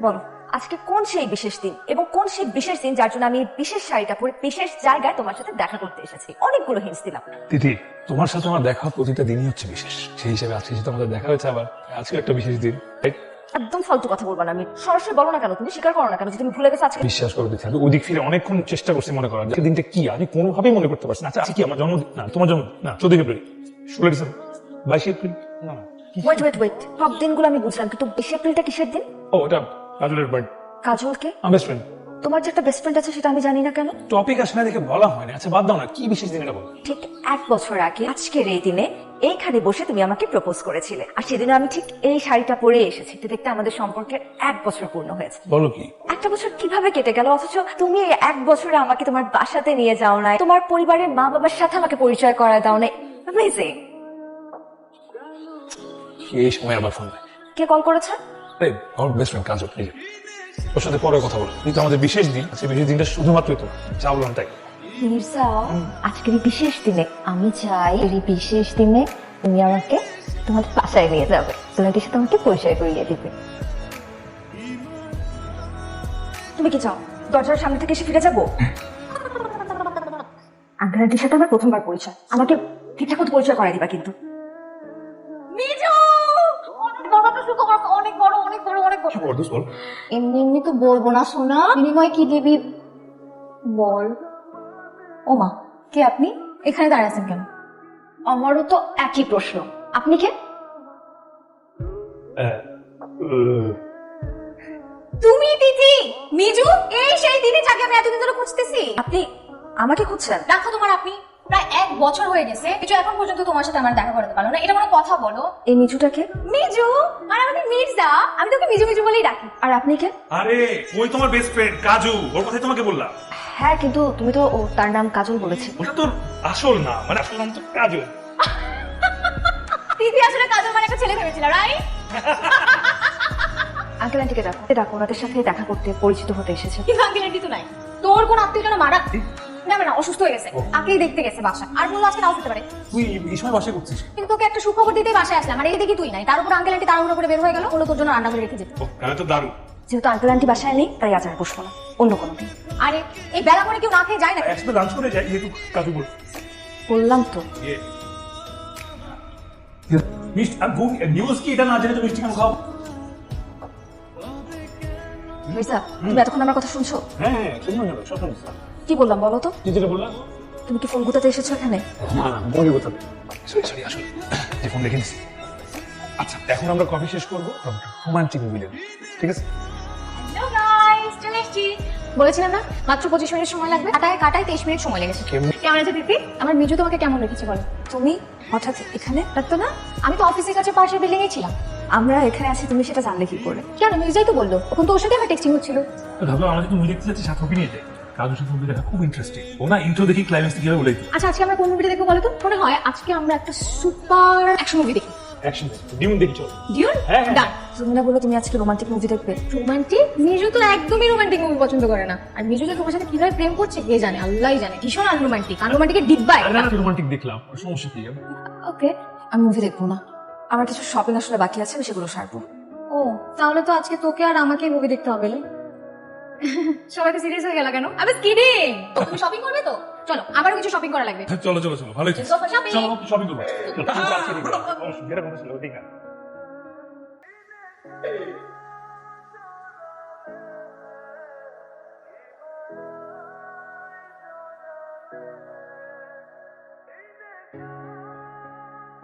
বলো আজকে কোন সেই বিশেষ দিন এবং কোন সেই বিশেষ দিন যার জন্য আমি এই বিশেষ শাড়িটা পরে বিশেষ জায়গায় তোমার সাথে দেখা করতে এসেছি? অনেকগুলো হিন্টস দিলাম। দিদি তোমার সাথে আমার দেখা প্রতিটা দিনই হচ্ছে বিশেষ। সেই হিসেবে আজকে সাথে আমাদের দেখা হয়েছে আবার আজকে একটা বিশেষ দিন right? একদম ফালতু কথা বলব না আমি সরাসরি বলো না কেন তুমি স্বীকার করো না কেন যে তুমি ভুলে গেছো আজকে? বিশ্বাস করে দিচ্ছি আমি ওদিক ফিরে অনেকক্ষণ চেষ্টা করছি মনে করার যে দিনটা কি আমি কোনোভাবেই মনে করতে পারছি না। আচ্ছা আজকে কি আমার জন্মদিন? না তোমার জন্ম না চোদ্দই ফেব্রুয়ারি। ষোলো ডিসেম্বর। বাইশে এপ্রিল? না কি? ওয়েট ওয়েট ওয়েট সব দিনগুলো আমি বুঝলাম কিন্তু বিশ এপ্রিলটা কিসের দিন? ও ওটা কাজলের বার্থ কাজলকে আমার বেস্ট ফ্রেন্ড তোমার যে একটা বেস্ট ফ্রেন্ড আছে সেটা আমি জানি না কেন? টপিক আসে না দেখে বলা হয় না। আচ্ছা বাদ দাও না। কি বিশেষ দিন এটা বলো? ঠিক এক বছর আগে আজকের এই দিনে এইখানে বসে তুমি আমাকে প্রপোজ করেছিলে। আর সেদিন আমি ঠিক এই শাড়িটা পরে এসেছি। তো দেখতে আমাদের সম্পর্কের এক বছর পূর্ণ হয়েছে। বলো কি? একটা বছর কীভাবে কেটে গেল? অথচ তুমি এই এক বছরে আমাকে তোমার বাসাতে নিয়ে যাও নাই। তোমার পরিবারের মা বাবার সাথে আমাকে পরিচয় করা দাও নাই। Amazing. এই সময় আবার ফোন কে কল করেছে? আমার বেস্ট ফ্রেন্ড কাজ এই যে। ওর সাথে পরে কথা বলো কিন্তু আমাদের বিশেষ দিন সেই বিশেষ দিনটা শুধুমাত্রই তো যা বললাম তাই মির্জা আজকের এই বিশেষ দিনে আমি চাই এই বিশেষ দিনে তুমি আমাকে তোমার বাসায় নিয়ে যাবে। তোমাকে সাথে আমাকে পরিচয় করিয়ে দিবে। তুমি কি চাও? দরজার সামনে থেকে এসে ফিরে যাব? আঙ্কেল সাথে আমার প্রথমবার পরিচয়। আমাকে ঠিকঠাক মতো পরিচয় করাই দিবা কিন্তু। বল বল এমনি এমনি তো বলব না সোনা। বিনিময় কি দিবি? বল। ও মা কে আপনি? এখানে দাঁড়িয়ে আছেন কেন? আমারও তো একই প্রশ্ন। আপনি কে? তুমি দিদি মিজু এই সেই দিদি যাকে আমি এতদিন ধরে খুঁজতেছি। আপনি আমাকে খুঁজছেন? রাখো তোমার আপনি। বছর হয়ে গেছে কিছু এখন পর্যন্ত তোমার সাথে আমার দেখা করতে পারল না। এটা কোনো কথা বলো। এই মিজুটাকে মিজু আর আমাদের মির্জা? আমি তোকে মিজু মিজু বলেই ডাকি। আর আপনি কে? আরে ওই তোমার বেস্ট ফ্রেন্ড কাজু। ওর কথাই তোমাকে বললাম। হ্যাঁ কিন্তু তুমি তো ও তার নাম কাজল বলেছি। ওটা তোর আসল না মানে আসল নাম তো কাজু দিদি আসলে কাজল মানে একটা ছেলে ভেবেছিল রাইট আঙ্কেল আন্টিকে ডাকো ডাকো ওনাদের সাথে দেখা করতে পরিচিত হতে এসেছে। কিন্তু আঙ্কেল আন্টি তো নাই। তোর কোন আত্মীয় যেন মারা না না অসুস্থ হয়ে গেছে। আকেই দেখতে গেছে বাসা। আর বলল আজকে নাও হতে পারে তুই এই সময় বাসে করছিস কিন্তু তোকে একটা সুখবর দিতেই বাসায় আসলাম। আর এই দেখি তুই নাই। তার উপর আঙ্কেল আন্টি তাড়াহুড়ো করে বের হয়ে গেল। বলো তোর জন্য রান্না করে রেখে যেতে। তাহলে তো দারুণ। যেহেতু আঙ্কেল আন্টি বাসায় নেই তাই আজ আর বসবো না। অন্য কোনো দিন। আরে এই বেলা করে কেউ না খেয়ে যায় না একসাথে লাঞ্চ করে যাই যেহেতু কাজু বল বললাম তো। মিষ্টি আর নিউজ কি? এটা না জেনে তো মিষ্টি কেন খাও? তুমি এতক্ষণ আমার কথা শুনছো? হ্যাঁ হ্যাঁ শুনুন সব শুনছি কি বললাম বলো তো? কি যেটা বললাম তুমি কি ফোন গুতাতে এসেছ এখানে? না না বলি কোথা সরি সরি আসলে যে ফোন রেখে আচ্ছা এখন আমরা কফি শেষ করব রোমান্টিক মুভি ঠিক আছে? হ্যালো গাইস চলে এসেছি। বলেছিলাম না মাত্র পঁচিশ মিনিট সময় লাগবে। কাটায় কাটায় তেইশ মিনিট সময় লেগেছে। কেমন? আছে দিদি আমার মিজু তোমাকে কেমন রেখেছে বলো? তুমি হঠাৎ এখানে? তো না আমি তো অফিসের কাছে পাশের বিল্ডিং এ ছিলাম। আমরা এখানে আছি তুমি সেটা জানলে কি করে? কেন মির্জাই তো বলল। তখন তো ওর সাথে আমার টেক্সটিং হচ্ছিল। ভাবলাম আমরা যদি মুভি দেখতে যাচ্ছি সাথে নিয়ে যাই। কাজুর মুভি দেখা খুব ইন্টারেস্টিং ও না ইন্ট্রো দেখি ক্লাইম্যাক্স কীভাবে বলে আচ্ছা আজকে আমরা কোন মুভিটা দেখব বলো তো মনে হয় আজকে আমরা একটা সুপার অ্যাকশন মুভি দেখি। অ্যাকশন ডিউন দেখি চল। ডিউন হ্যাঁ। ডান তুমি আজকে রোমান্টিক মুভি দেখবে? রোমান্টিক মিজু তো একদমই রোমান্টিক মুভি পছন্দ করে না। আর মিজু যে তোমার সাথে কীভাবে প্রেম করছে কে জানে? আল্লাহই জানে। ভীষণ আনরোমান্টিক আনরোমান্টিকের ডিব্বা আরে না রোমান্টিক দেখলাম। সমস্যা কি? ওকে আমি মুভি দেখব না। আমার কিছু শপিং আসলে বাকি আছে আমি সেগুলো সারবো। ও তাহলে তো আজকে তোকে আর আমাকে মুভি দেখতে হবে না? সবাই তো সিরিয়াস হয়ে গেল কেন? আমি কিডিং তুমি শপিং করবে তো? চলো আমারও কিছু শপিং করা লাগবে। চলো চলো চলো ভালোই. চলো শপিং করব? যেটা ছিল ঠিক আছে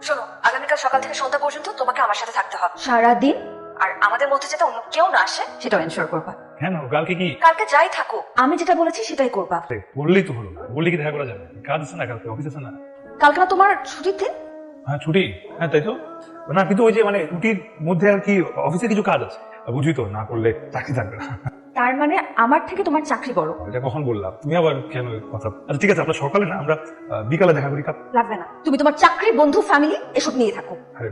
শোনো আগামীকাল সকাল থেকে সন্ধ্যা পর্যন্ত তোমাকে আমার সাথে থাকতে হবে। সারাদিন? আর আমাদের মধ্যে যাতে অন্য কেউ না আসে সেটাও এনশোর করবা। কেন কালকে কি? কালকে যাই থাকো আমি যেটা বলেছি সেটাই করবা। বললেই তো হলো বললে কি দেখা করা যাবে? কাজ আছে না কালকে? অফিস আছে না? কালকে না তোমার ছুটির দিন? হ্যাঁ ছুটি। হ্যাঁ তাই তো? না কিন্তু ওই যে মানে ছুটির মধ্যে আর কি অফিসে কিছু কাজ আছে। বুঝি তো না করলে চাকরি থাকবে না। তার মানে আমার থেকে তোমার চাকরি বড় এটা কখন বললাম? তুমি আবার কেন কথা? আচ্ছা ঠিক আছে আমরা সকালে না আমরা বিকালে দেখা করি লাগবে না। তুমি তোমার চাকরি বন্ধু ফ্যামিলি এসব নিয়ে থাকো। আরে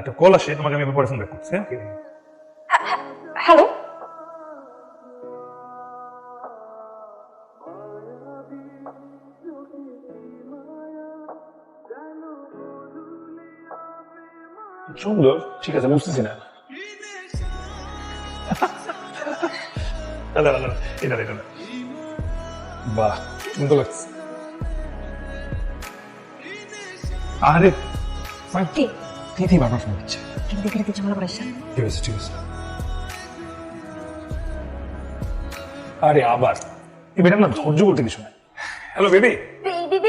একটা কল আসে তোমাকে আমি পরে ফোন ব্যাক করছি হ্যাঁ? সুন্দর ঠিক আছে বুঝতেছি না। দাঁড়া দাঁড়া এটা এটা বাহ সুন্দর লাগছে। আরে কি? তিথি ফোন দেখে রেখে ঝামেলা ঠিক আছে ঠিক আছে। আরে আবার। এই বেটা না ধৈর্য বলতে কিছু নাই। হ্যালো বেবি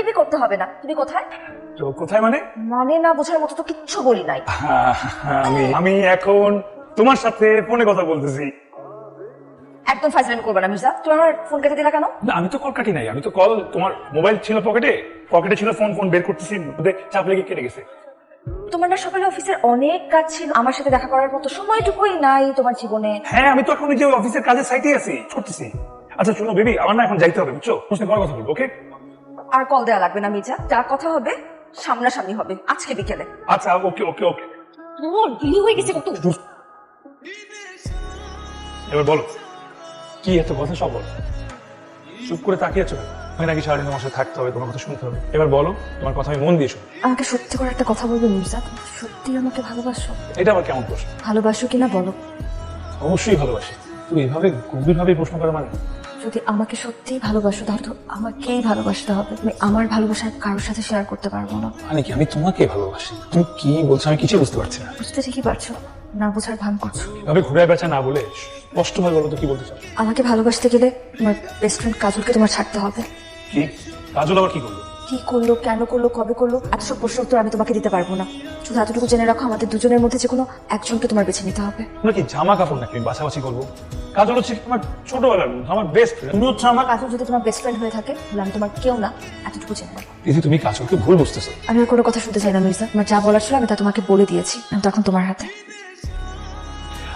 বেবি করতে হবে না। তুমি কোথায়? তো কোথায় মানে? মানে না বোঝার মতো তো কিচ্ছু বলি নাই। আমি আমি এখন তোমার সাথে ফোনে কথা বলতেছি। একদম ফাইজলামি করবে না মির্জা। তুমি আমার ফোন কেটে দিলা কেন? না আমি তো কল কাটি নাই। আমি তো কল তোমার মোবাইল ছিল পকেটে। পকেটে ছিল ফোন ফোন বের করতেছি। মধ্যে চাপ লেগে কেটে গেছে। তোমার না সকালে অফিসের অনেক কাজ ছিল। আমার সাথে দেখা করার মতো সময়টুকুই নাই তোমার জীবনে। হ্যাঁ আমি তো এখন যে অফিসের কাজের সাইটে আছি করতেছি আচ্ছা শুনো বেবি আমার না এখন যাইতে হবে বুঝছ? তোমার কথা বলব ওকে আর কল দেওয়া লাগবে না মির্জা। যা কথা হবে সামনাসামনি হবে। আজকে বিকেলে। আচ্ছা ওকে ওকে ওকে। দেরি হয়ে গেছে কত? এবার বলো কি এত কথা সব বলো? চুপ করে তাকিয়েছো আমি নাকি সারাদিন তোমার সাথে থাকতে হবে তোমার কথা শুনতে হবে। এবার বলো তোমার কথা আমি মন দিয়ে শুনি। আমাকে সত্যি করে একটা কথা বলবে মির্জা? তুমি সত্যি আমাকে ভালোবাসো? এটা আমার কেমন প্রশ্ন? ভালোবাসো কিনা বলো। অবশ্যই ভালোবাসি। তুমি এভাবে গভীরভাবে প্রশ্ন করা মানে? যদি আমাকে সত্যিই ভালোবাসো তাহলে তো আমাকেই ভালোবাসতে হবে। তুমি আমার ভালোবাসা কারোর সাথে শেয়ার করতে পারব না। মানে কি আমি তোমাকে ভালোবাসি? তুমি কি বলছো আমি কিছু বুঝতে পারছি না। বুঝতে ঠিকই পারছ না বোঝার ভান করছ। এভাবে ঘুরে বেচা না বলে স্পষ্ট হয়ে বলো তো কি বলতে চাও? আমাকে ভালোবাসতে গেলে আমার বেস্ট ফ্রেন্ড কাজলকে তোমার ছাড়তে হবে। কি? কাজল আবার কি করল? কি করল কেন করল কবে করল এত সব প্রশ্ন উত্তর আমি তোমাকে দিতে পারব না। শুধু এতটুকু জেনে রাখো আমাদের দুজনের মধ্যে যে কোনো একজনকে তোমার বেছে নিতে হবে। তোমরা কি জামা কাপড় নাকি বাছাবাছি করব? কাজল হচ্ছে তোমার ছোটবেলার বন্ধু আমার বেস্ট ফ্রেন্ড তুমি হচ্ছে আমার কাজল যদি তোমার বেস্ট ফ্রেন্ড হয়ে থাকে তাহলে আমি তোমার কেউ না এতটুকু জেনে রাখো। দিদি তুমি কাজলকে ভুল বুঝতেছো। আমি আর কোনো কথা শুনতে চাই না মির্জা। আমার যা বলার ছিল আমি তা তোমাকে বলে দিয়েছি আমি তখন তোমার হাতে।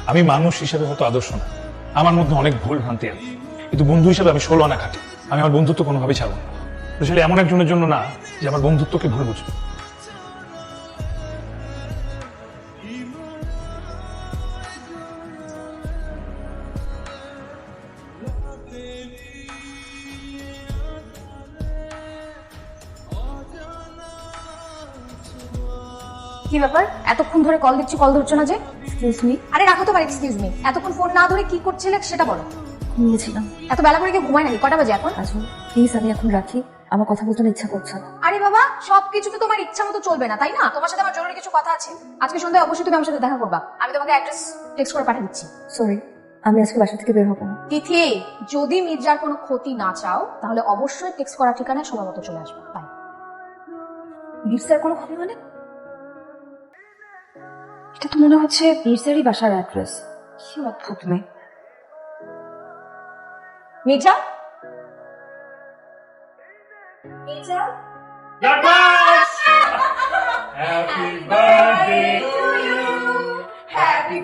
আমি মানুষ হিসেবে হয়তো আদর্শ না। আমার মধ্যে অনেক ভুল ভ্রান্তি আছে। কিন্তু বন্ধু হিসেবে আমি ষোলো আনা খাটি। আমি আমার বন্ধুত্ব কোনোভাবেই ছাড়বো না। আসলে এমন একজনের জন্য না যে আমার বন্ধুত্বকে ভুল বুঝবে। কি ব্যাপার? এতক্ষণ ধরে কল দিচ্ছি কল ধরছো না যে? এক্সকিউজ মি আরে রাখো তোমার এক্সকিউজ মি এতক্ষণ ফোন না ধরে কি করছিলে সেটা বলো। নিয়েছিলাম এত বেলা করে কি ঘুমায় নাকি কটা বাজে এখন? আচ্ছা প্লিজ আমি এখন রাখি। আমার কথা বলতে ইচ্ছা করছে না। আরে বাবা সবকিছু তো তোমার ইচ্ছা মতো চলবে না তাই না? তোমার সাথে আমার জরুরি কিছু কথা আছে। আজকে সন্ধ্যায় অবশ্যই তুমি আমার সাথে দেখা করবা। আমি তোমাকে অ্যাড্রেস টেক্সট করে পাঠিয়ে দিচ্ছি। সরি আমি আজকে বাসা থেকে বের হব না। তিথি যদি মির্জার কোনো ক্ষতি না চাও তাহলে অবশ্যই টেক্সট করা ঠিকানায় সময় মতো চলে আসবে। বাই মির্জার কোনো ক্ষতি মানে? এটা তো মনে হচ্ছে মির্জারই বাসার অ্যাড্রেস কি অদ্ভুত মেয়ে। মির্জা? মির্জা হ্যাপি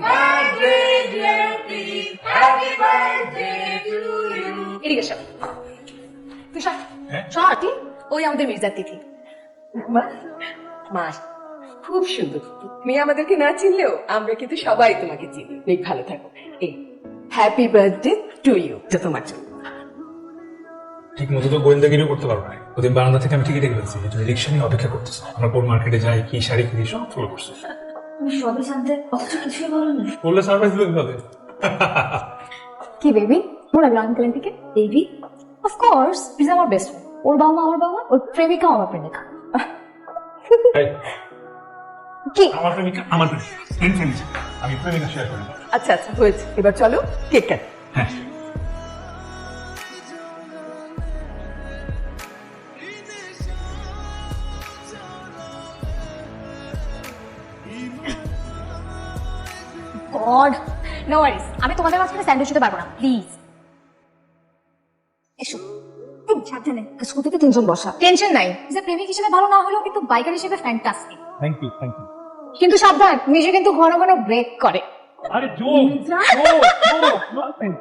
বার্থডে এদিকে এসো। তুই সর। হ্যাঁ? সর তুই। ওই আমাদের মির্জার তিথি মা? মা খুব সুন্দর। তুমি আমাদেরকে না চিনলেও আমরা কিন্তু সবাই তোমাকে চিনি। অনেক ভালো থাকো। এই হ্যাপি বার্থডে টু ইউ এটা তোমার জন্য। ঠিক মতো তো গোয়েন্দাগিরিও করতে পারব না। ওদের বারান্দা থেকে আমি টিকিট ফেলছি তুমি রিক্সা নিয়ে অপেক্ষা করতেছো। আমরা কোন মার্কেটে যাই কি শাড়ি কিনি সব ফলো করছ। তুমি সবই জানতে অথচ কিছুই বলো না। বললে সারপ্রাইজ দিলে কীভাবে কি বেবি মনে লাগল আঙ্কেল আন্টিকে বেবি অফকোর্স ইজ আমার বেস্ট ফ্রেন্ড ওর বাবা মা আমার বাবা ওর প্রেমিকা আমার প্রেমিকা। এই, কি? আমার প্রেমিকা আমার প্রেমিকা। আমি প্রেমিকা শেয়ার করি। আচ্ছা আচ্ছা হয়েছে। এবার চলো কেক কাট হ্যাঁ। গড নো ওয়ারিস আমি তোমাদের মাঝখানে স্যান্ডউইচ দিতে পারব না প্লিজ এসো। সাবধানে। স্কুটিতে তিনজন বসা। টেনশন নাই। যে প্রেমিক হিসেবে ভালো না হলেও কিন্তু বাইকার হিসেবে fantastic thank you thank you কিন্তু সাবধান নিজে কিন্তু ঘন ঘন ব্রেক করে। আরে জোক জোক জোক